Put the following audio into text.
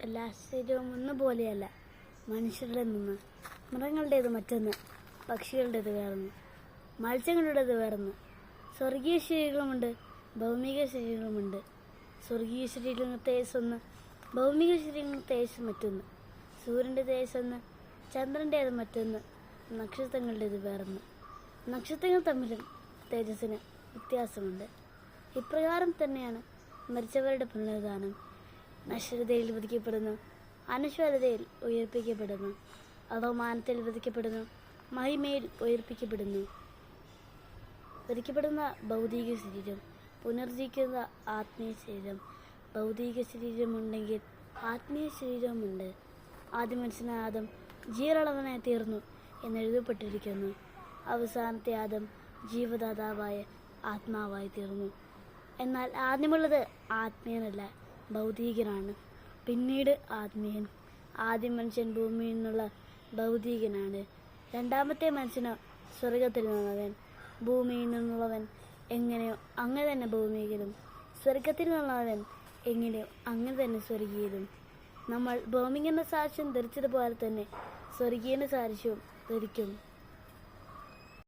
എല്ലാ ശരീരവും മനുഷ്യരുടെ നിന്ന്. മൃഗങ്ങളുടേത് മറ്റൊന്ന്. പക്ഷികളുടേത് വേറൊന്ന്. മത്സ്യങ്ങളുടേത് വേറൊന്ന്. സ്വർഗീയ ശരീരങ്ങളുമുണ്ട്. ഭൗമിക ശരീരങ്ങളുമുണ്ട്. സ്വർഗീയ ശരീരങ്ങൾ തേജസ്സൊന്ന് ഭൗമിക ശരീരങ്ങൾ തേജസ് മറ്റൊന്ന്. സൂര്യന്റെ തേജസ്സൊന്ന് ചന്ദ്രന്റേത് മറ്റൊന്ന്. നക്ഷത്രങ്ങളുടേത് വേറൊന്ന്. നക്ഷത്രങ്ങൾ തമ്മിലും തേജസ്സിന് വ്യത്യാസമുണ്ട്. ഇപ്രകാരം തന്നെയാണ് മരിച്ചവരുടെ പുനരുദ്ധാനം. നശ്വരതയിൽ വധിക്കപ്പെടുന്നു. അനശ്വരതയിൽ ഉയർപ്പിക്കപ്പെടുന്നു. അവമാനത്തിൽ വധിക്കപ്പെടുന്നു. മഹിമയിൽ ഉയർപ്പിക്കപ്പെടുന്നു. വധിക്കപ്പെടുന്ന ഭൗതിക ശരീരം പുനർജീവിക്കുന്ന ആത്മീയ ശരീരം. ഭൗതിക ശരീരമുണ്ടെങ്കിൽ ആത്മീയ ശരീരമുണ്ട്. ആദ്യ മനുഷ്യനാദം ആദം ജീവളവനായി തീർന്നു എന്നെഴുതപ്പെട്ടിരിക്കുന്നു അവസാനത്തെ ആദം ജീവദാതാവായ ആത്മാവായി തീർന്നു. എന്നാൽ ആദ്യമുള്ളത് ആത്മീയനല്ല. ഭൗതികനാണ് പിന്നീട് ആത്മീയൻ. ആദ്യ മനുഷ്യൻ ഭൂമിയിൽ നിന്നുള്ള ഭൗതികനാണ്. രണ്ടാമത്തെ മനുഷ്യന് സ്വർഗത്തിൽ നിന്നുള്ളവൻ ഭൂമിയിൽ നിന്നുള്ളവൻ എങ്ങനെയോ അങ്ങനെ തന്നെ ഭൂമിയിലും സ്വർഗത്തിൽ നിന്നുള്ളവൻ എങ്ങനെയോ അങ്ങനെ തന്നെ സ്വർഗീയതും നമ്മൾ ഭൗമികന്റെ സാക്ഷ്യം ധരിച്ചതുപോലെ തന്നെ സ്വർഗീയന്റെ സാക്ഷ്യവും ധരിക്കും.